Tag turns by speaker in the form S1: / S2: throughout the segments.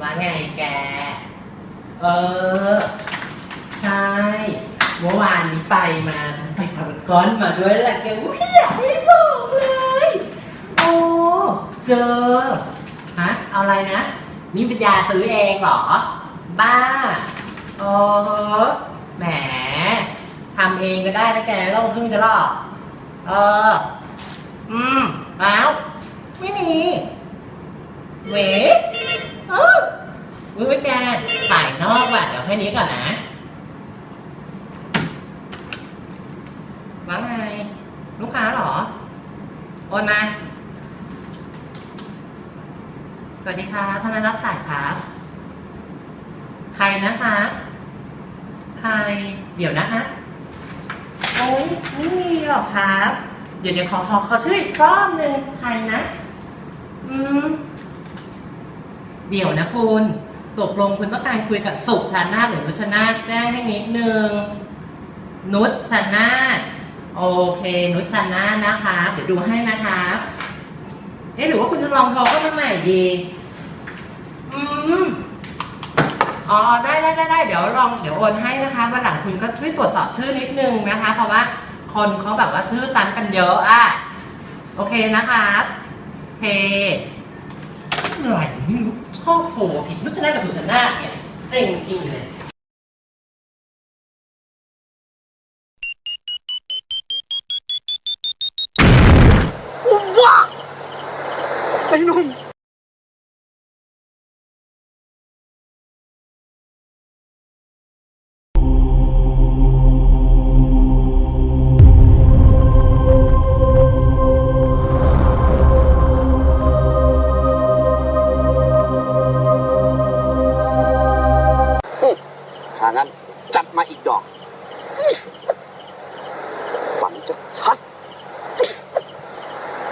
S1: ว่าไงแก เออ ใช่ เมื่อวานนี้ไปมา ฉันไปพารากอนมาด้วยแหละแกอุ้ยอยากให้บอกเลย โอ้ เจอ ฮะ เอาอะไรนะ นี่ปัญญาซื้อเองเหรอ บ้าโอ้โหแหมทำเองก็ได้นะแกไม่ต้องพึ่งจะหรอกเออ อืมแล้วไม่มี เวเออ อุ้ยแกใส่นอกว่ะเดี๋ยวแค่นี้ก่อนนะว่าไงลูกค้าเหรอ โอนมา สวัสดีค่ะท่านรับสายครับใครนะคะใครเดี๋ยวนะคะ โอ้ยไม่มีหรอกครับ เดี๋ยวเดี๋ยวขอขอขอชื่ออีกรอบหนึ่งใครนะ อืม เดี๋ยวนะคุณ ตกลงคุณต้องการคุยกับสุชานาหรือนุชนาแจ้งให้นิดนึง นุชนาโอเค นุชนานะคะเดี๋ยวดูให้นะคะเอ๊ะหรือว่าคุณจะลองโทรเข้ามาใหม่ดีอืมอ๋อได้ได้ได้ได้เดี๋ยวลองเดี๋ยวโอนให้นะคะวันหลังคุณก็ช่วยตรวจสอบชื่อนิดนึงนะคะ เพราะว่าคนเขาแบบว่าชื่อซ้ำกันเยอะอะโอเคนะครับโอเคอะไรไม่รู้ ชอบโผล่ผิดนุชนากับสุชนาเนี่ยเซ็งจริงเลย
S2: ถ้างั้น จัดมาอีกดอกฝันจะชัด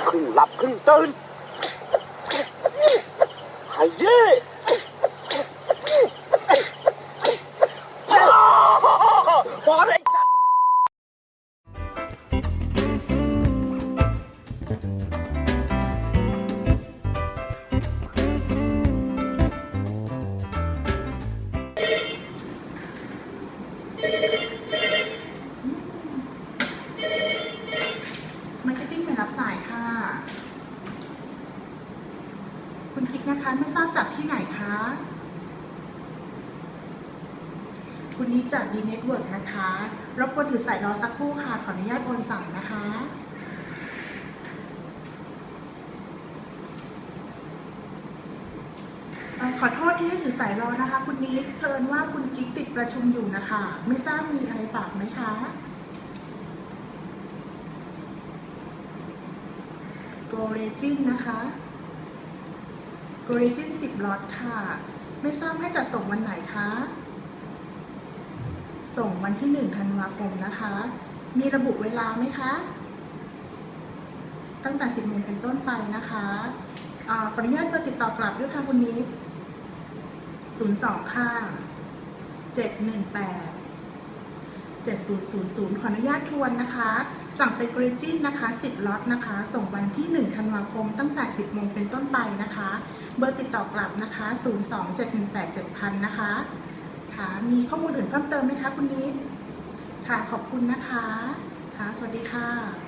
S2: ครึ่งหลับครึ่งตื่นไข่เย่
S3: รับสายค่ะ คุณกิ๊กนะคะไม่ทราบจากที่ไหนคะ คุณนี้จากดีเน็ตเวิร์กนะคะ รบกวนถือสายรอสักครู่ค่ะ ขออนุญาตโอนสายนะคะขอโทษที่ให้ถือสายรอนะคะ คุณนิดเพิ่นว่าคุณกิ๊กติดประชุมอยู่นะคะ ไม่ทราบมีอะไรฝากไหมคะ โกเรจินนะคะโกเรจิน10ล็อตค่ะ ไม่ทราบให้จัดส่งวันไหนคะ ส่งวันที่ 1 ธันวาคมนะคะ มีระบุเวลาไหมคะ ตั้งแต่ 10โมงเป็นต้นไปนะคะอขออนุญาตเบอร์ติดต่อกลับด้วยค่ะคุณนิด02 ค่ะ 718 7000 ขออนุญาตทวนนะคะ สั่งเป็นกริจินนะคะ 10ล็อตนะคะ ส่งวันที่ 1 ธันวาคมตั้งแต่ 10โมงเป็นต้นไปนะคะ เบอร์ติดต่อกลับนะคะ 027187000 นะคะ ค่ะ มีข้อมูลอื่นเพิ่มเติมไหมคะคุณนิดค่ะ ขอบคุณนะคะ ค่ะ สวัสดีค่ะ